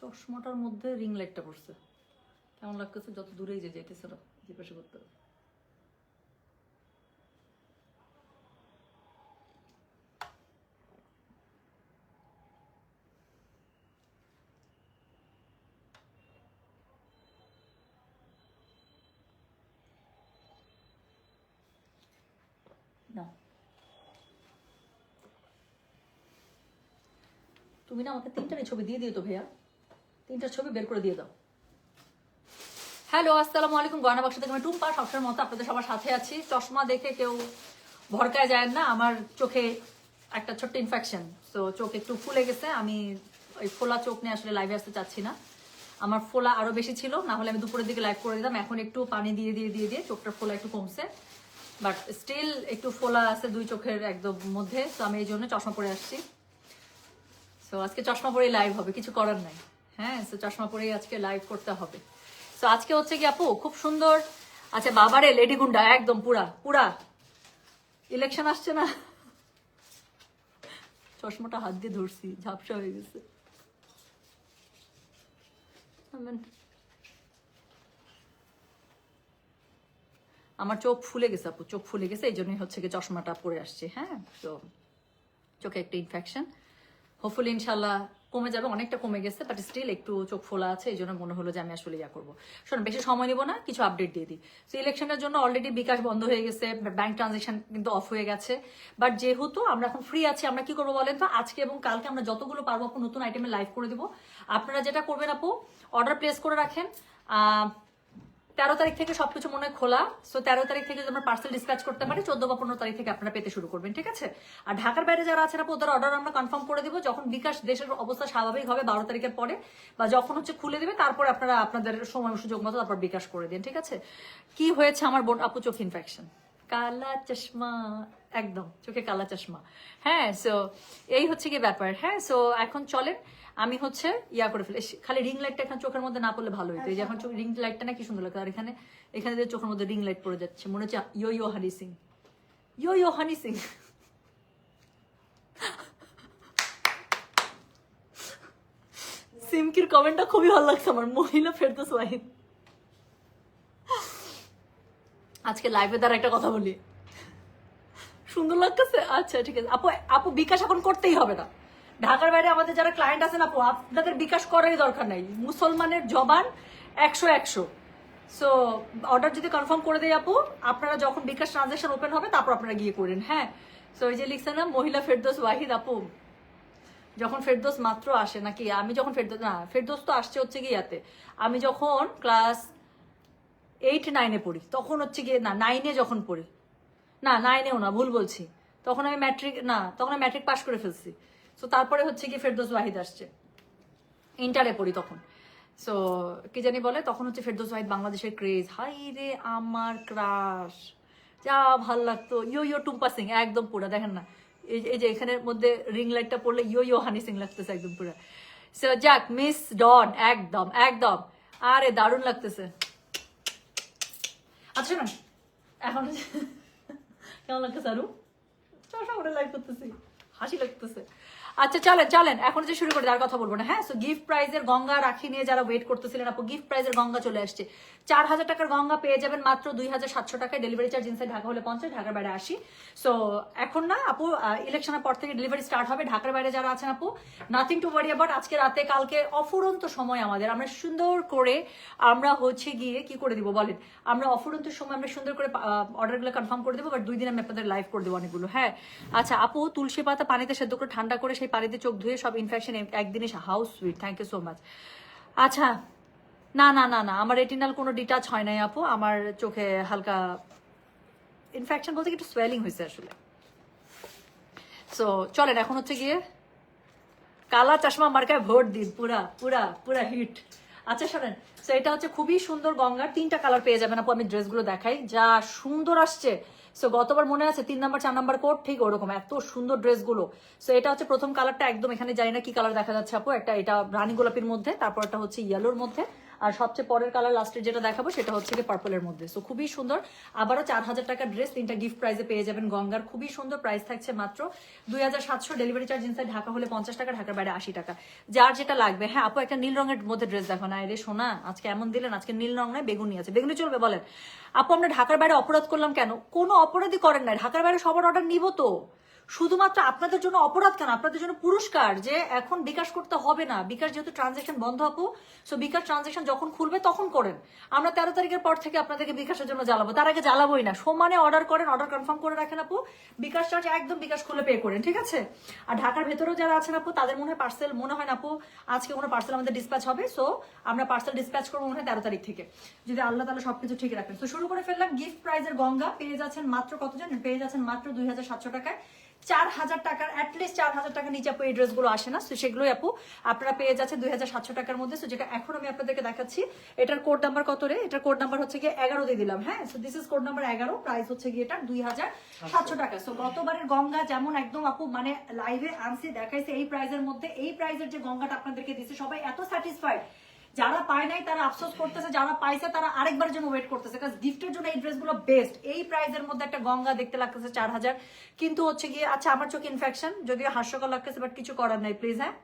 চশমাটার মধ্যে রিং লাইটটা পড়ছে। কেমন লাগতেছে? যত দূরেই যে যেতেছে না, যে পাশে করতে। তুমি না আমাকে তিনটারই ছবি দিয়ে দিও তো ভাইয়া। তিনটার ছবি বের করে দিয়ে দাও। হ্যালো, আসসালামু আলাইকুম, গয়না বাক্স থেকে আমি টুম্পা সবসময় মতো আপনাদের সবার সাথে আছি। চশমা দেখে কেউ ভরকায় যায় না, আমার চোখে একটা ছোট্ট ইনফেকশন তো চোখ একটু ফুলে গেছে, আমি ওই ফোলা চোখ নিয়ে আসলে লাইভে আসতে চাচ্ছি না। আমার ফোলা আরও বেশি ছিল, না হলে আমি দুপুরের দিকে লাইভ করে দিতাম, এখন একটু পানি দিয়ে দিয়ে দিয়ে দিয়ে চোখটার ফোলা একটু কমছে। বাট স্টিল একটু ফোলা আছে দুই চোখের একদম মধ্যে, তো আমি এই জন্য চশমা পরে আসছি। তো আজকে চশমা পরেই লাইভ হবে, কিছু করার নাই। হ্যাঁ সো চশমা পরেই আজকে লাইভ করতে হবে। সো আজকে হচ্ছে কি আপু, খুব সুন্দর। আচ্ছা বাবারে লেডি গুন্ডা একদম পুরা পুরা। ইলেকশন আসছে না? চশমাটা হাত দিয়ে ধরছি, ঝাপসা হয়ে গেছে। আমার চোখ ফুলে গেছে আপু, চোখ ফুলে গেছে, এই জন্যই হচ্ছে কি চশমাটা পরে আসছে হ্যাঁ? তো চোখে একটা ইনফেকশন হোপফুলি ইনশাল্লাহ কমে যাবে, অনেকটা কমে গেছে বাট স্টিল একটু চোখ ফোলা আছে, এই জন্য মনে হলো যে আমি আসলে ইয়া করব। শোন বেশি সময় নেব না, কিছু আপডেট দিয়ে দিই। তো ইলেকশনের জন্য অলরেডি বিকাশ বন্ধ হয়ে গেছে ব্যাংক ট্রানজেকশন কিন্তু অফ হয়ে গেছে। বাট যেহেতু আমরা এখন ফ্রি আছি, আমরা কি করব বলেন তো? আজকে এবং কালকে আমরা যতগুলো পারব, নতুন আইটেমে লাইভ করে দিব। আপনারা যেটা করবেন আপু অর্ডার প্লেস করে রাখেন। তেরো তারিখ থেকে সবকিছু মনে খোলা। সো তেরো তারিখ থেকে আমরা পার্সেল ডিসপ্যাচ করতে পারি, চোদ্দ বা পনেরো তারিখ থেকে আপনারা পেতে শুরু করবেন, ঠিক আছে? আর ঢাকার বাইরে যারা আছেন আপু ওদের অর্ডার আমরা কনফার্ম করে দিব। যখন বিকাশ দেশের অবস্থা স্বাভাবিক হবে বারো তারিখের পরে, বা যখন হচ্ছে খুলে দিবে, তারপরে আপনারা আপনাদের সময় সুযোগ মতো তারপর বিকাশ করে দিন, ঠিক আছে? কি হয়েছে আমার বোন আপু চোখ ইনফেকশন কালা চশমা। একদম, চোখে কালা চশমা। হ্যাঁ সো এই হচ্ছে কি ব্যাপার। হ্যাঁ সো এখন চলেন। আমি হচ্ছে ইয়া করে ফেলে। খালি রিং লাইটটা এখন চোখের মধ্যে না পড়লে ভালো হতো এই যে এখন রিং লাইটটা না কি সুন্দর লাগতো আর এখানে এখানে যে চোখের মধ্যে রিং লাইট পড়ে যাচ্ছে, মনে হচ্ছে ইয়ো ইয়ো হানি সিং ইয়ো ইয়ো হানি সিং সিমকির কমেন্টটা খুবই ভালো লাগছে আমার। মহিলা ফেরদোস ওয়াহিদ। আজকে লাইভে দ্বারা একটা কথা বলি। সুন্দর লাগতেছে? আচ্ছা ঠিক আছে। আপু আপু বিকাশ এখন করতেই হবে না। ঢাকার বাইরে আমাদের যারা ক্লায়েন্ট আছেন আপু, আপনাদের বিকাশ করারই দরকার নাই। মুসলমানের জবান একশো একশো। সো অর্ডার যদি কনফার্ম করে দেয় আপু, আপনারা যখন বিকাশ ট্রানজাকশন ওপেন হবে, তারপর আপনারা গিয়ে করেন হ্যাঁ? সো ওই যে লিখছে না, মহিলা ফেরদোস ওয়াহিদ আপু, যখন ফেরদোস মাত্র আসে নাকি? আমি যখন ফেরদোস না, ফেরদোস তো আসছে হচ্ছে গিয়াতে আমি যখন ক্লাস এইট নাইনে পড়ি, তখন হচ্ছে গিয়ে না নাইনে যখন পড়ি। না নাইনেও না, ভুল বলছি। তখন আমি ম্যাট্রিক না, তখন আমি ম্যাট্রিক পাশ করে ফেলছি। সো তারপরে হচ্ছে গিয়ে ফেরদোস ওয়াহিদ আসছে। ইন্টারে পড়ি তখন। সো কি জানি বলে, তখন হচ্ছে ফেরদোস ওয়াহিদ বাংলাদেশের ক্রেজ হাই রে আমার ক্রাশ যা ভালো লাগতো। ইয়ো ইয়ো টুম্পা সিং, একদম পুরো, দেখেন না। এই যে- এখানের মধ্যে রিং লাইটটা পড়লে ইয়ো ইয়ো হানি সিং লাগতেছে একদম পুরো। সো যাক মিস ডন একদম একদম। আরে, দারুণ লাগতেছে। আচ্ছা না এখন কেমন লাগতেছে আরু? করে লাইভ করতেছি। হাসি লাগতেছে। আচ্ছা চলেন চলেন, এখন যে শুরু করে আর কথা বলব না। হ্যাঁ সো গিফট প্রাইজের গঙ্গা রাখি নিয়ে যারা ওয়েট করতেছিলেন, আপু গিফট প্রাইজের গঙ্গা চলে আসছে। চার হাজার টাকার গঙ্গা পেয়ে যাবেন মাত্র দুই হাজার সাতশো টাকায় ডেলিভারি চার্জ ইনসাইড ঢাকা হলে পঞ্চাশ, ঢাকার বাইরে আসি সো এখন না, আপু ইলেকশনের পর থেকে ডেলিভারি স্টার্ট হবে। ঢাকার বাইরে যারা আছেন, আপু নাথিং টু ওয়ারি অ্যাবাউট আজকে রাতে, কালকে অফুরন্ত সময় আমাদের। আমরা সুন্দর করে, আমরা হচ্ছে গিয়ে কি করে দিব বলেন? আমরা অফুরন্ত সময়, আমরা সুন্দর করে অর্ডারগুলো কনফার্ম করে দেবো বাট দুই দিন আমি আপনাদের লাইভ করে দেবো অনেকগুলো। হ্যাঁ আচ্ছা আপু, তুলসী পাতা পানিতে সেদ্ধ করে ঠান্ডা করে সেই পানিতে চোখ ধুয়ে সব ইনফেকশন একদিনে house sweet thank you so much আচ্ছা না না না না, আমার রেটিনাল কোনো ডিটাচ হয় নাই আপু, আমার চোখে হালকা ইনফেকশন বলতে একটু সোয়েলিং হয়েছে আসলে। সো চলেন, এখন হচ্ছে গিয়ে কালা চশমা মার্কায় ভোট দিন, পুরা পুরা পুরা হিট আচ্ছা শোনেন তো এটা হচ্ছে খুবই সুন্দর গঙ্গার তিনটা কালার পেয়ে যাবেন আপু, আমি ড্রেসগুলো দেখাই, যা সুন্দর আসছে। সো গতবার মনে আছে, তিন নাম্বার, চার নাম্বার কোট? ঠিক ওরকম, এত সুন্দর ড্রেসগুলো। সো এটা হচ্ছে প্রথম কালারটা একদম এখানে জানি না কি কালার দেখা যাচ্ছে আপু। একটা, এটা রানী গোলাপির মধ্যে, তারপর একটা হচ্ছে ইয়েলোর মধ্যে। আর সবচেয়ে পরের কালার লাস্টের যেটা দেখাবো সেটা হচ্ছে কি পার্পলের মধ্যে। সো খুবই সুন্দর। আবারও চার হাজার টাকার ড্রেস তিনটা গিফট প্রাইসে পেয়ে যাবেন গঙ্গার। খুবই সুন্দর প্রাইস থাকছে মাত্র দুই হাজার সাতশো। ডেলিভারি চার্জ ইনসাইড ঢাকা হলে পঞ্চাশ টাকা, ঢাকার বাইরে আশি টাকা। যার যেটা লাগবে হ্যাঁ আপু, একটা নীল রঙের মধ্যে ড্রেস দেখো না। রে সোনা, আজকে এমন দিলেন, আজকে নীল রং নয় বেগুনি আছে। বেগুনি চলবে, বলেন। আপু, আমরা ঢাকার বাইরে অপরাধ করলাম কেন? কোনো অপরাধই করেন নাই। ঢাকার বাইরে সবার অর্ডার নিব তো। শুধুমাত্র আপনাদের জন্য অপরাধ কেন? আপনাদের জন্য পুরস্কার যে এখন বিকাশ করতে হবে না। বিকাশ যেহেতু ট্রানজেকশন বন্ধ আপু সো বিকাশ ট্রানজেকশন যখন খুলবে তখন করেন। আমরা তেরো তারিখের পর থেকে আপনাদেরকে বিকাশের জন্য জ্বালাবো। তার আগে জ্বালাবোই না। সমানে অর্ডার করেন অর্ডার কনফার্ম করে রাখেন আপু। বিকাশ চার্জ একদম বিকাশ খুলে পে করেন, ঠিক আছে? আর ঢাকার ভেতরেও যারা আছেন আপু, তাদের মনে হয় পার্সেল মনে হয় না আপু, আজকে কোনো পার্সেল আমাদের ডিসপ্যাচ হবে সো আমরা পার্সেল ডিসপ্যাচ করব মনে হয় তেরো তারিখ থেকে। যদি আল্লাহ তালা সবকিছু ঠিক রাখেন। তো শুরু করে ফেললাম গিফট প্রাইজের গঙ্গা। পেয়ে যাচ্ছেন মাত্র কত জানেন পেয়ে যাচ্ছেন মাত্র দুই হাজার সাতশো টাকায়। চার হাজার টাকার অ্যাটলিস্ট চার হাজার টাকার নিচে আপু এই ড্রেসগুলো আসে না। তো সেগুলোই আপু আপনারা পেয়ে যাচ্ছে দুই হাজার সাতশো টাকার মধ্যে। তো যেটা এখন আমি আপনাদেরকে দেখাচ্ছি, এটার কোড নাম্বার কত রে? এটার কোড নাম্বার হচ্ছে গিয়ে এগারো দিয়ে দিলাম হ্যাঁ? So this is code number এগারো প্রাইস হচ্ছে গিয়ে এটা দুই হাজার সাতশো টাকা। সো গতবারের গঙ্গা যেমন একদম আপু মানে লাইভে আনছি, দেখাইছে এই প্রাইজের মধ্যে। এই প্রাইজের যে গঙ্গাটা আপনাদেরকে দিচ্ছে সবাই এত স্যাটিসফাইড যারা পায় নাই তারা আফসোস করতেছে, যারা পাইছে তারা আরেকবার জন্য ওয়েট করতেছে কারণ গিফটের জন্য এই ড্রেসগুলো বেস্ট এই প্রাইজের মধ্যে একটা গঙ্গা দেখতে লাগতেছে চার হাজার। কিন্তু হচ্ছে গিয়ে আচ্ছা আমার চোখে ইনফেকশন যদিও হাস্যকর লাগতেছে বাট কিছু করার নাই প্লিজ হ্যাঁ?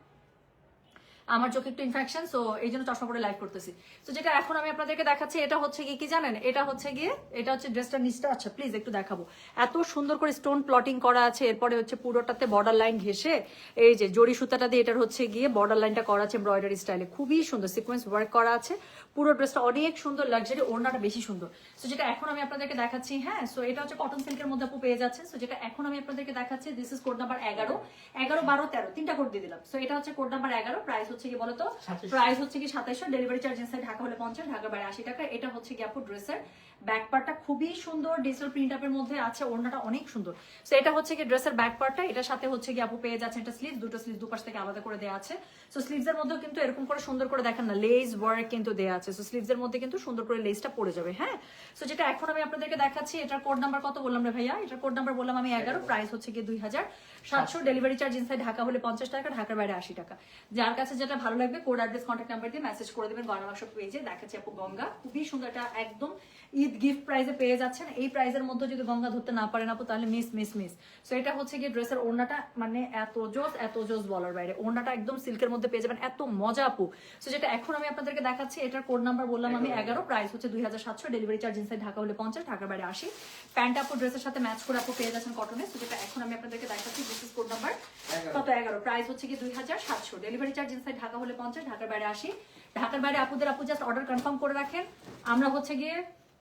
আমার চোখে একটু ইনফেকশন সো এই জন্য চশমা পরে লাইভ করতেছি। তো যেটা এখন আমি আপনাদেরকে দেখাচ্ছি, এটা হচ্ছে গিয়ে কি জানেন? এটা হচ্ছে গিয়ে, এটা হচ্ছে ড্রেসটা নিচটা আচ্ছা প্লিজ একটু দেখাবো। এত সুন্দর করে স্টোন প্লটিং করা আছে, এরপরে হচ্ছে পুরোটাতে বর্ডার লাইন ঘেসে এই যে জড়ি সুতাটা দিয়ে এটার হচ্ছে গিয়ে বর্ডার লাইনটা করা আছে এমব্রয়ডারি স্টাইলে খুবই সুন্দর সিকোয়েন্স ওয়ার্ক করা আছে। পুরো ড্রেসটা অনেক সুন্দর লাক্সারি ওড়নাটা বেশি সুন্দর। সো যেটা এখন আমি আপনাদেরকে দেখাচ্ছি হ্যাঁ? সো এটা হচ্ছে কটন সিল্কের মধ্যে আপু পেয়ে যাচ্ছে সো যেটা এখন আমি আপনাদেরকে দেখাচ্ছি দিস ইজ কোড নাম্বার এগারো। এগারো বারো তেরো তিনটা কোড দিয়ে দিলাম। সো এটা হচ্ছে কোড নাম্বার এগারো। প্রাইস হচ্ছে কি বলতো? প্রাইস হচ্ছে কি সাতাইশশো ডেলিভারি চার্জ ইনসাইড ঢাকা হলে পঞ্চাশ ঢাকা বাইরে আশি টাকা। এটা হচ্ছে কি আপু ড্রেসের ব্যাক পার্টটা খুবই সুন্দর। ডিজিটাল প্রিন্ট আপের মধ্যে আছে ওড়নাটা অনেক সুন্দর। সো এটা হচ্ছে কি ড্রেসের ব্যাক পার্টটা এটার সাথে হচ্ছে কি আপু পেয়ে যাচ্ছে এটা স্লিভ দুটো স্লিভ দুপাশ থেকে আলাদা করে দেওয়া আছে। সো স্লিভস এর মধ্যেও কিন্তু এরকম করে সুন্দর করে দেখেন না লেস ওয়ার্ক কিন্তু দেওয়া আছে। সো স্লিভস এর মধ্যে কিন্তু সুন্দর করে লেসটা পড়ে যাবে হ্যাঁ? সো যেটা এখন আমি আপনাদেরকে দেখাচ্ছি এটার কোড নাম্বার কত বললাম রে ভাইয়া? এটার কোড নাম্বার বললাম আমি এগারো প্রাইস হচ্ছে কি দুই হাজার সাতশো। ডেলিভারি চার্জ ইনসাইড ঢাকা হলে পঞ্চাশ টাকা ঢাকার বাইরে আশি টাকা। যার কাছে যেটা ভালো লাগবে কোড অ্যাড্রেস কন্ট্যাক্ট নাম্বার দিয়ে মেসেজ করে দেবেন গয়না পেজে দেখাচ্ছি আপু গঙ্গা। খুবই সুন্দর এটা একদম ঈদ গিফট প্রাইসে পেয়ে যাচ্ছেন। এই প্রাইসের মধ্যে যদি গঙ্গা ধরতে না পারেন আপু তাহলে মিস মিস মিস সো এটা হচ্ছে গিয়ে ড্রেসের ওড়নাটা মানে এত জোস এত জোস বলার বাইরে। ওড়নাটা একদম সিল্কের মধ্যে পেয়ে যাবেন। এত মজা আপু। সো যেটা এখন আমি আপনাদেরকে দেখাচ্ছি এটার কোড নাম্বার বললাম আমি এগারো। প্রাইস হচ্ছে দুই হাজার সাতশো। ডেলিভারি চার্জ ইনসাইড ঢাকা হলে পঞ্চাশ ঢাকার বাইরে আসি প্যান্ট আপু ড্রেসের সাথে ম্যাচ করে আপু পেয়ে যাচ্ছেন কটনে সো যেটা এখন আমি আপনাদেরকে দেখাচ্ছি দিস ইজ কোড নাম্বার কত এগারো। প্রাইস হচ্ছে কি দুই হাজার সাতশো। ডেলিভারি চার্জ ইনসাইড ঢাকা হলে পঞ্চাশ ঢাকার বাইরে আসি ঢাকার বাইরে আপুদের আপু জাস্ট অর্ডার কনফার্ম করে রাখেন। আমরা হচ্ছে গিয়ে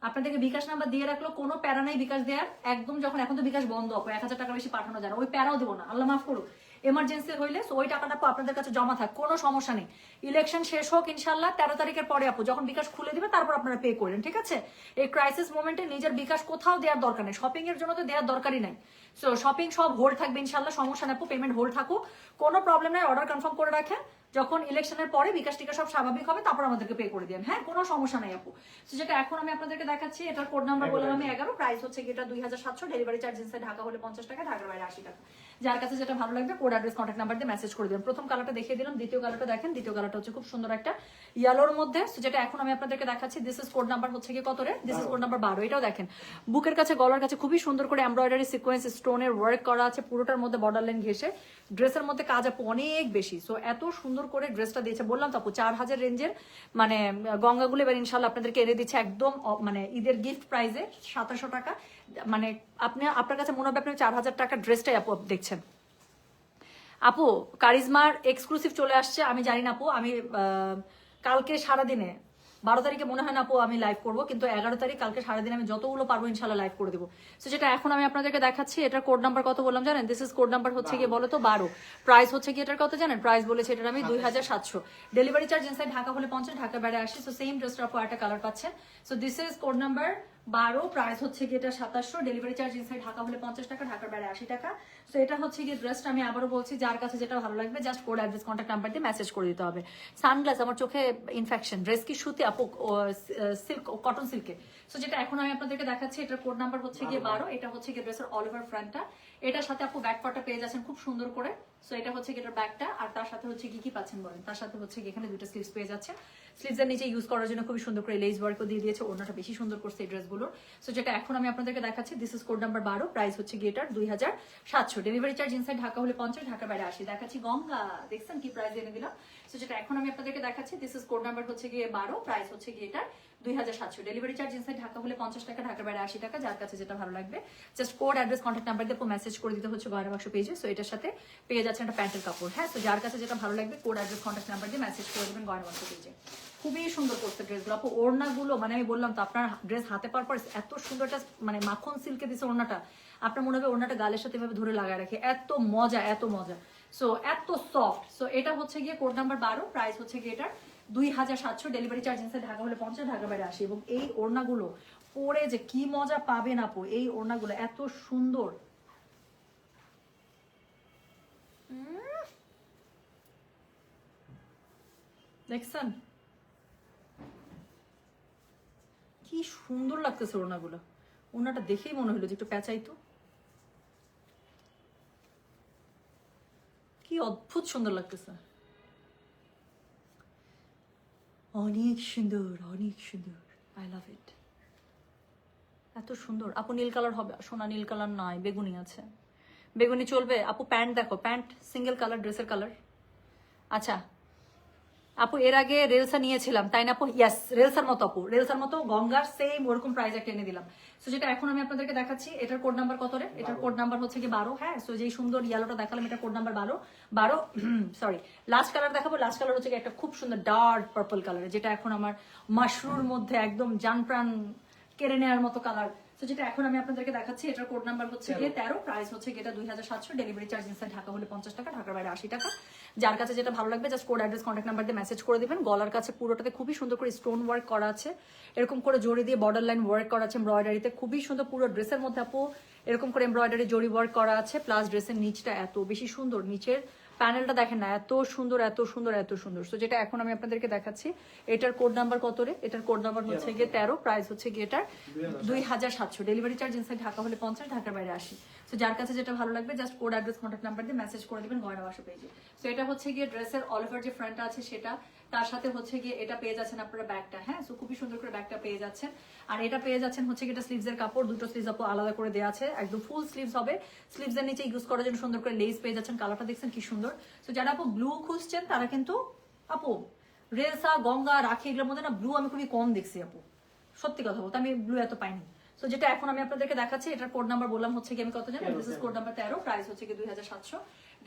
আপনাদেরকে বিকাশ নাম্বার দিয়ে রাখল। কোনো প্যারা নাই বিকাশ দেওয়ার একদম যখন এখন তো বিকাশ বন্ধ হবে এক হাজার টাকা বেশি পাঠানো যায় না। ওই প্যারাও দেবো না। আল্লাহ মাফ করুক। এমার্জেন্সি হইলে ওই টাকাটা আপু আপনাদের কাছে জমা থাক, কোনো সমস্যা নেই। ইলেকশন শেষ হোক ইনশাল্লাহ তেরো তারিখের পরে আপু, যখন বিকাশ খুলে দিবে, তারপর আপনারা পে করেন ঠিক আছে? এই ক্রাইসিস মোমেন্টে নিজের বিকাশ কোথাও দেওয়ার দরকার নেই শপিং এর জন্য তো দেওয়ার দরকারই নাই। সো শপিং সব হোল্ড থাকবে ইনশাল্লাহ সমস্যা নেই আপু পেমেন্ট হোল্ড থাকুক, কোনো প্রবলেম নাই অর্ডার কনফার্ম করে রাখেন। যখন ইলেকশনের পরে বিকাশ টিকা সব স্বাভাবিক হবে তারপর আমাদেরকে পে করে দেন হ্যাঁ কোনো সমস্যা নাই আপু। তো যেটা এখন আমি আপনাদেরকে দেখাচ্ছি এটার কোড নাম্বার বললাম আমি এগারো। প্রাইস হচ্ছে এটা দুই হাজার সাতশো ডেলিভারি চার্জ ইনসাইড ঢাকা হলে পঞ্চাশ টাকা ঢাকার বাইরে আশি টাকা। যার কাছে যেটা ভালো লাগবে কোড অ্যাড্রেস কন্ট্যাক্ট নাম্বার দিয়ে মেসেজ করে দিলাম প্রথম কালারটা দেখিয়ে দিলাম দ্বিতীয় কালারটা দেখেন দ্বিতীয় কালারটা হচ্ছে খুব সুন্দর একটা ইয়েলোর মধ্যে। যেটা এখন আমি আপনাদেরকে দেখাচ্ছি দিস ইজ কোড নাম্বার হচ্ছে কি কত রে? দিস ইজ কোড নাম্বার বারো এটাও দেখেন। বুকের কাছে গলার কাছে খুবই সুন্দর করে এমব্রয়ডারি সিকোয়েন্স স্টোনের ওয়ার্ক করা আছে পুরোটার মধ্যে বর্ডার লাইন ঘেসে ড্রেসের মধ্যে কাজ আপু অনেক বেশি। সো এত সুন্দর করে ড্রেসটা দিয়েছে। বললাম তো আপু, চার হাজার রেঞ্জের মানে গঙ্গাগুলো এবার ইনশাল্লাহ আপনাদেরকে এনে দিচ্ছে একদম মানে ঈদের গিফট প্রাইজে সাতাশো টাকা। মানে আপনি, আপনার কাছে মনে হবে আপনি চার হাজার টাকার ড্রেসটাই আপু দেখছেন। আপু, কারিজমার এক্সক্লুসিভ চলে আসছে। আমি জানি না আপু, আমি কালকে সারাদিনে বারো তারিখে মনে হয় না আপু আমি লাইভ করব কিন্তু এগারো তারিখ কালকে সারাদিন আমি যতগুলো পারব ইনশাল্লাহ লাইভ করে দেবো। তো যেটা এখন আমি আপনাদেরকে দেখাচ্ছি এটার কোড নাম্বার কত বললাম জানেন? দিস ইজ কোড নাম্বার হচ্ছে গিয়ে বলো তো বারো। প্রাইস হচ্ছে কি এটার কত জানেন? প্রাইস বলেছে এটার আমি দুই হাজার সাতশো। ডেলিভারি চার্জ ইনসাইড ঢাকা হলে পঞ্চাশ ঢাকা বেড়ে আসি। সো সেম ড্রেসটা আপু একটা কালার পাচ্ছেন। So this is code number বারো প্রাইস হচ্ছে কি এটা সাতাশশো ডেলিভারি চার্জ ইনসাইড ঢাকা হলে পঞ্চাশ টাকা ঢাকার বাইরে আশি টাকা। তো এটা হচ্ছে গিয়ে ড্রেসটা আমি আবারও বলছি যার কাছে যেটা ভালো লাগবে just code address contact number দিয়ে মেসেজ করে দিতে হবে। সানগ্লাস আমার চোখে ইনফেকশন ড্রেস কি সুতি? আপু সিল্ক কটন সিল্কে সো যেটা এখন আমি আপনাদেরকে দেখাচ্ছি এটার কোড নাম্বার হচ্ছে গিয়ে বারো এটা হচ্ছে গিয়ে ড্রেসের অল ওভার ফ্রন্টটা এটার সাথে আপু ব্যাক পার্টটা পেয়ে যাচ্ছেন খুব সুন্দর করে। সো এটা হচ্ছে গিয়ে এটার ব্যাগটা আর তার সাথে হচ্ছে কি কি পাচ্ছেন বলেন? তার সাথে হচ্ছে গিয়ে এখানে দুটো স্লিভস পেয়ে যাচ্ছে স্লিভসের নিচে ইউজ করার জন্য খুবই সুন্দর করে লেস ওয়ার্কও দিয়ে দিয়েছে ওনাটা বেশি সুন্দর করছে এই ড্রেসগুলোর সো যেটা এখন আমি আপনাদেরকে দেখাচ্ছি দিস ইজ কোড নাম্বার বারো প্রাইস হচ্ছে গিয়ে এটার দুই হাজার সাতশো। ডেলিভারি চার্জ ইনসাইড ঢাকা হলে পঞ্চাশ, ঢাকার বাইরে আসি দেখাচ্ছি গঙ্গা, দেখছেন কি প্রাইস এনে দিলাম? সো যেটা এখন আমি আপনাদেরকে দেখাচ্ছি দিস ইজ কোড নাম্বার হচ্ছে গিয়ে বারো প্রাইস হচ্ছে গিয়ে এটার দুই হাজার সাতশো। ডেলিভারি চার্জ ইনসাইড ঢাকা হলে পঞ্চাশ টাকা, ঢাকার বাইরে আশি টাকা, যার কাছে যেটা ভালো লাগবে। Just code address contact number দিয়ে মেসেজ করে দিতে হচ্ছে গয়না বাক্স পেজে সো এটার সাথে পেয়ে যাচ্ছে একটা প্যান্টের কাপড়। হ্যাঁ তো যার কাছে যেটা ভালো লাগবে কোড অ্যাড্রেস কন্ট্যাক্ট নাম্বার দিয়ে মেসেজ করে দেবেন গয়না বাক্স পেজে খুবই সুন্দর করছে ড্রেসগুলো আপু ওড়নাগুলো মানে আমি বললাম তো আপনার ড্রেস হাতে পাওয়ার পর এত সুন্দর একটা মানে মাখন সিল্কে দিছে ওড়নাটা। আপনার মনে হবে ওড়নাটা গালের সাথে এভাবে ধরে লাগায় রাখে। এত মজা এত মজা। সো এত সফট সো এটা হচ্ছে গিয়ে কোড নাম্বার বারো প্রাইস হচ্ছে গিয়ে এটার দুই হাজার সাতশো ডেলিভারি চার্জ ইনসাইড ঢাকা হলে পঞ্চাশ ঢাকা বাইরে আসে এবং এই ওড়নাগুলো পরে যে কি মজা পাবেন আপু এই ওড়নাগুলো এত সুন্দর। দেখছেন? কি সুন্দর লাগতেছে ওড়নাগুলো। ওড়নাটা দেখেই মনে হলো যে একটু প্যাঁচাইতো কি অদ্ভুত সুন্দর লাগতেছে। অনেক সুন্দর অনেক সুন্দর। আই লাভ ইট এত সুন্দর। আপু নীল কালার হবে, সোনা নীল কালার নয় বেগুনি আছে। বেগুনি চলবে। আপু প্যান্ট দেখো, প্যান্ট, সিঙ্গেল কালার, ড্রেসের কালার। আচ্ছা আপু, এর আগে রেলসা নিয়েছিলাম, তাই না আপু? ইয়াস রেলসার মতো আপু, রেলসার মতো, গঙ্গার সেম ওরকম প্রাইস একটা এনে দিলাম। সো যেটা এখন আমি আপনাদেরকে দেখাচ্ছি, এটার কোড নাম্বার কত রে? এটার কোড নাম্বার হচ্ছে কি বারো হ্যাঁ? সো যেই সুন্দর ইয়ালোটা দেখালাম এটা কোড নাম্বার বারো। বারো সরি লাস্ট কালার দেখাবো লাস্ট কালার হচ্ছে একটা খুব সুন্দর ডার্ক পার্পল কালার যেটা এখন আমার মাশরুর মধ্যে একদম জান প্রাণ কেড়ে নেওয়ার মতো কালার তো যেটা এখন আমি আপনাদেরকে দেখাচ্ছি এটার কোড নাম্বার হচ্ছে গিয়ে তেরো। প্রাইস হচ্ছে গিয়ে এটা দুই হাজার সাতশো ডেলিভারি চার্জ ইনসাইড ঢাকা হলে পঞ্চাশ টাকা ঢাকার বাইরে আশি টাকা। যার কাছে যেটা ভালো লাগবে just code address contact number দিয়ে মেসেজ করে দিবেন। গলার কাছে পুরোটাতে খুবই সুন্দর করে স্টোন ওয়ার্ক করা আছে। এরকম করে জড়ি দিয়ে বর্ডার লাইন ওয়ার্ক করা আছে এমব্রয়ডারিতে খুবই সুন্দর পুরো ড্রেসের মধ্যে আপু এরকম করে এমব্রয়ডারি জড়ি ওয়ার্ক করা আছে। প্লাস ড্রেসের নিচটা এত বেশি সুন্দর নিচের প্যানেলটা দেখেন না, এত সুন্দর এত সুন্দর এত সুন্দর। তো যেটা এখন আমি আপনাদেরকে দেখাচ্ছি, এটার কোড নাম্বার কত রে? এটার কোড নাম্বার হচ্ছে গিয়ে তেরো প্রাইস হচ্ছে গিয়ে এটার দুই হাজার সাতশো। ডেলিভারি চার্জ ইনসাইড ঢাকা হলে পঞ্চাশ, ঢাকার বাইরে আসি তো যার কাছে যেটা ভালো লাগবে just code address contact number দিয়ে মেসেজ করে দেবেন গয়না বাসা পেজে তো এটা হচ্ছে গিয়ে ড্রেসের অল ওভার যে ফ্রন্টটা আছে, সেটা তার সাথে হচ্ছে গিয়ে এটা পেয়ে যাচ্ছেন আপনারা ব্যাগটা হ্যাঁ? সো খুবই সুন্দর করে ব্যাগটা পেয়ে যাচ্ছেন। আর এটা পেয়ে যাচ্ছেন হচ্ছে গিয়ে এটা স্লিভসের কাপড়, দুটো স্লিভস আপু আলাদা করে দেওয়া আছে। একদম ফুল স্লিভস হবে। স্লিভসের নিচে ইউজ করার জন্য সুন্দর করে লেস পেয়ে যাচ্ছেন। কালারটা দেখছেন কি সুন্দর। তো যারা আপু ব্লু খুঁজছেন, তারা কিন্তু আপু রেলসা, গঙ্গা, রাখি, এগুলোর মধ্যে না ব্লু আমি খুবই কম দেখছি আপু। সত্যি কথা বলতে, আমি ব্লু এত পাইনি। তো যেটা এখন আমি আপনাদেরকে দেখাচ্ছি, এটার কোড নাম্বার বললাম হচ্ছে কি আমি কত জানি দিস ইজ কোড নাম্বার তেরো প্রাইস হচ্ছে কি দুই হাজার সাতশো।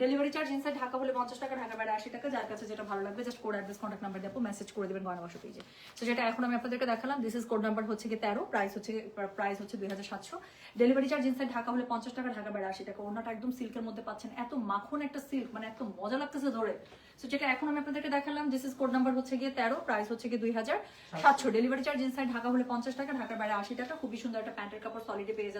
ডেলিভারি চার্জ ইনসাইড ঢাকা হলে পঞ্চাশ টাকা, ঢাকা বাইরে আশি টাকা, যার কাছে যেটা ভালো লাগবে just code address contact number দিয়ে মেসেজ করে দেবেন গয়না বাসা পেজে তো যেটা এখন আমি আপনাদেরকে দেখালাম দিস ইজ কোড নাম্বার হচ্ছে কি তেরো প্রাইস হচ্ছে প্রাইস হচ্ছে দুই হাজার সাতশো। ডেলিভারি চার্জ ইনসাইড ঢাকা হলে পঞ্চাশ টাকা, ঢাকা বাইরে আশি টাকা ওনাটা একদম সিল্কের মধ্যে পাচ্ছেন। এত মাখন একটা সিল্ক মানে এত মজা লাগতেছে ধরে। তো যেটা এখন আমি আপনাদেরকে দেখালাম দিস ইজ কোড নাম্বার হচ্ছে গিয়ে তেরো প্রাইস হচ্ছে গিয়ে দুই হাজার সাতশো। ডেলিভারি চার্জ ইনসাইড ঢাকা হলে পঞ্চাশ টাকা, ঢাকার বাইরে আশি টাকা। খুবই সুন্দর একটা প্যান্টের কাপড় সলিডে পেয়ে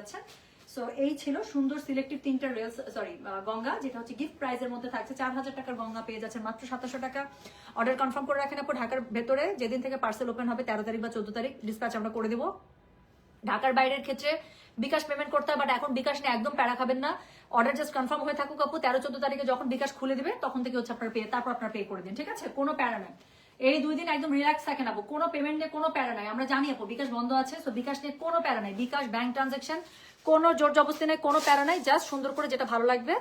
সো এই ছিল সুন্দর সিলেক্টিভ তিনটা রেলস সরি গঙ্গা, যেটা হচ্ছে গিফট প্রাইজের মধ্যে থাকছে। চার হাজার টাকার গঙ্গা পেয়ে যাচ্ছেন মাত্র সাতাশশো টাকা। অর্ডার কনফার্ম করে রাখেন ঢাকার ভেতরে। যেদিন থেকে পার্সেল ওপেন হবে তেরো তারিখ বা চোদ্দ তারিখ ডিসপ্যাচ আমরা করে দিব। ঢাকার বাইরের ক্ষেত্রে বিকাশ পেমেন্ট করতে হয় বাট এখন বিকাশ নিয়ে একদম প্যারা খাবেন না। অর্ডার জাস্ট কনফার্ম হয়ে থাকুক আপু, তেরো, চোদ্দ তারিখে যখন বিকাশ খুলে দেবে, তখন থেকে হচ্ছে আপনার পে তারপর আপনার পে করে দিন, ঠিক আছে? কোনো প্যারা নাই। এই দুই দিন একদম রিল্যাক্স থাকেন আপু, কোনো পেমেন্ট নিয়ে কোনো প্যারা নাই। আমরা জানি আপু, বিকাশ বন্ধ আছে সো বিকাশ নিয়ে কোনো প্যারা নাই। বিকাশ ব্যাংক ট্রানজাকশন কোনো জোর জবস্তি নেই, কোনো প্যারা নাই জাস্ট সুন্দর করে যেটা ভালো লাগবে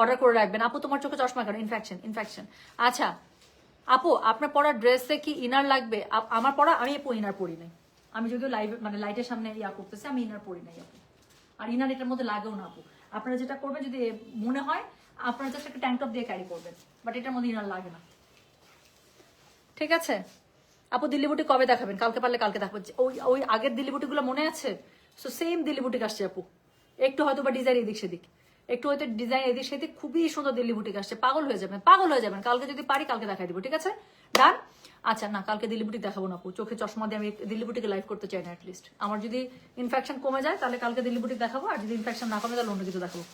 অর্ডার করে রাখবেন। আপু, তোমার চোখে চশমা কেন? ইনফেকশন ইনফেকশন আচ্ছা আপু, আপনার পরা ড্রেসে কি ইনার লাগবে? আমার পরা, আমি আপু ইনার পরি নাই। আমি যদিও লাইভ মানে লাইটের সামনে ইয়া করতেছি, আমি ইনার পড়ি নাই আপু আর ইনার এটার মধ্যে লাগেও না আপু। আপনারা যেটা করবেন, যদি মনে হয়, আপনারা জাস্ট একটা ট্যাঙ্ক টপ দিয়ে ক্যারি করবেন। বাট এটার মধ্যে ইনার লাগে না। ঠিক আছে? আপু, দিল্লি বুটি কবে দেখাবেন? কালকে পারলে কালকে দেখাবো। ওই ওই আগের দিল্লি বুটিগুলো মনে আছে? সো সেম দিল্লি বুটিক আসছে আপু। একটু হয়তো বা ডিজাইন এদিক সেদিক। একটু হয়তো ডিজাইন এদিক সেদিক খুবই সুন্দর দিল্লি বুটিক আসছে। পাগল হয়ে যাবেন, পাগল হয়ে যাবেন। কালকে যদি পারি, কালকে দেখাই দিব, ঠিক আছে? ডান আচ্ছা না, কালকে দিল্লি বুটিক দেখাবো না চোখে চশমা দিয়ে আমি দিল্লি বুটিকে লাইভ করতে চাই না অ্যাটলিস্ট আমার যদি ইনফেকশন কমে যায়, তাহলে কালকে দিল্লি বুটিক দেখাবো, আর যদি ইনফেকশন না কমে, তাহলে অন্য কিছু দেখাবো।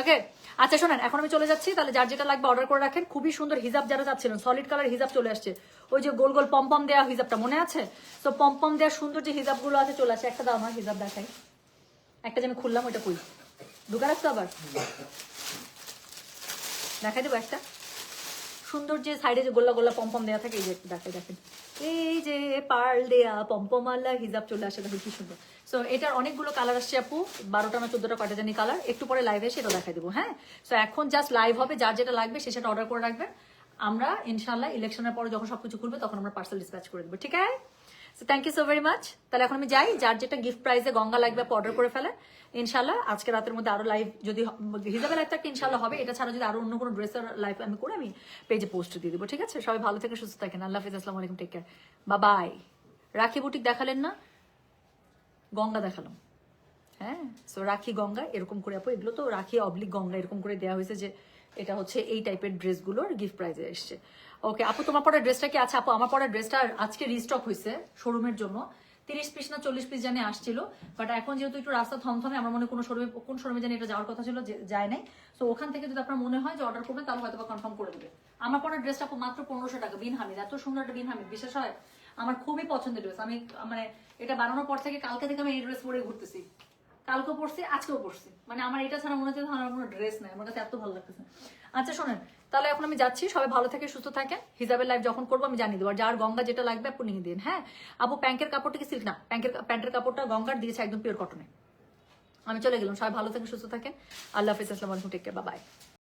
ওকে আচ্ছা শোনেন, এখন আমি চলে যাচ্ছি। তাহলে যার যেটা লাগবে অর্ডার করে রাখেন। খুবই সুন্দর হিজাব যারা চাচ্ছিলেন সলিড কালার হিজাব চলে আসছে। ওই যে গোল গোল পম্পম দেওয়া হিজাবটা, মনে আছে? তো পম্পম দেওয়া সুন্দর যে হিজাবগুলো আছে, চলে আসে। একটা দাও আমার হিজাব দেখাই। একটা যে আমি খুললাম, ওইটা কই? ঢুকা রাখতো আবার দেখাই দেবো একটা। সুন্দর যে সাইডে যে গোল্লা গোল্লা পম্পম দেওয়া থাকে, এই যে দেখাই, দেখেন। এই যে পার্ল দেয়া পম্পমাল্লা হিজাব চলে আসে দেখো কি সুন্দর। সো এটার অনেকগুলো কালার আসছে আপু, বারোটা না চোদ্দটা কয়টা জানি কালার একটু পরে লাইভে সেটা দেখাই দেবো হ্যাঁ? সো এখন জাস্ট লাইভ হবে, যার যেটা লাগবে সে সেটা অর্ডার করে রাখবেন আমরা ইনশাল্লাহ ইলেকশনের পরে যখন সবকিছু খুলবে, তখন আমরা পার্সেল ডিসপ্যাচ করে দেবো, ঠিক আছে? So thank you so very much তাহলে এখন আমি যাই, যার যেটা গিফট প্রাইসে গঙ্গা লাগবে অর্ডার করে ফেলে ইনশাল্লাহ আজকে রাতের মধ্যে আরও লাইভ যদি হিসাবে লাইভ ইনশাল্লাহ হবে। এটা ছাড়া যদি আরও অন্য কোনো ড্রেসের লাইভ আমি করে আমি পেজে পোস্ট দিয়ে দেবো, ঠিক আছে? সবাই ভালো থেকে, সুস্থ থাকেন। আল্লাহ হাফিজ, আসসালামু আলাইকুম টেক কেয়ার বা বাই রাখি বুটিক দেখালেন না? গঙ্গা দেখালাম। হ্যাঁ? সো রাখি গঙ্গা, এরকম করে আপু, এগুলো তো রাখি অবলিক গঙ্গা, এরকম করে দেওয়া হয়েছে যে এটা হচ্ছে এই টাইপের ড্রেসগুলোর গিফট প্রাইজে এসছে। ওকে আপু, তোমার পরে ড্রেসটা কি আছে? আপু, আমার পরে ড্রেসটা আজকে রিস্টক হয়েছে শোরুমের জন্য। তিরিশ পিস না চল্লিশ পিস জানি আসছিল বাট এখন যেহেতু একটু রাস্তা থমথমে, আমার মনে কোনো শোরুমে কোন শোরুমে জানি এটা যাওয়ার কথা ছিল যায় নাই। সো ওখান থেকে যদি আপনার মনে হয় যে অর্ডার করবেন, তাহলে হয়তো কনফার্ম করে দেবে আমার পরে ড্রেসটা মাত্র পনেরোশো টাকা, বিন হামিদ, এত সুন্দর একটা বিন হামিদ, বিশেষ হয় আমার খুবই পছন্দের ড্রেস আমি মানে এটা বানানোর পর থেকে কালকে থেকে আমি এই ড্রেস পরে ঘুরতেছি। কালকেও পড়ছি আজকেও পড়ছি মানে আমার এটা ছাড়া মনে হচ্ছে আমার কোনো ড্রেস নাই, আমার কাছে এত ভালো লাগতেছে। আচ্ছা শোনেন তাহলে এখন আমি যাচ্ছি, সবাই ভালো থেকে সুস্থ থাকেন। হিজাবের লাইফ যখন করব, আমি জানিয়ে দেবো। আর যার গঙ্গা যেটা লাগবে, আপনি নিয়ে দিন হ্যাঁ? আপু প্যাঙ্কের কাপড়টা কি সিল্ক না প্যাঙ্কের প্যান্টের কাপড়টা গঙ্গার দিয়েছে একদম পিওর কটনে আমি চলে গেলাম, সবাই ভালো থেকে সুস্থ থাকেন। আল্লাহ হাফিজ, আসসালাম আলাইকুম টেক কেয়ার বাই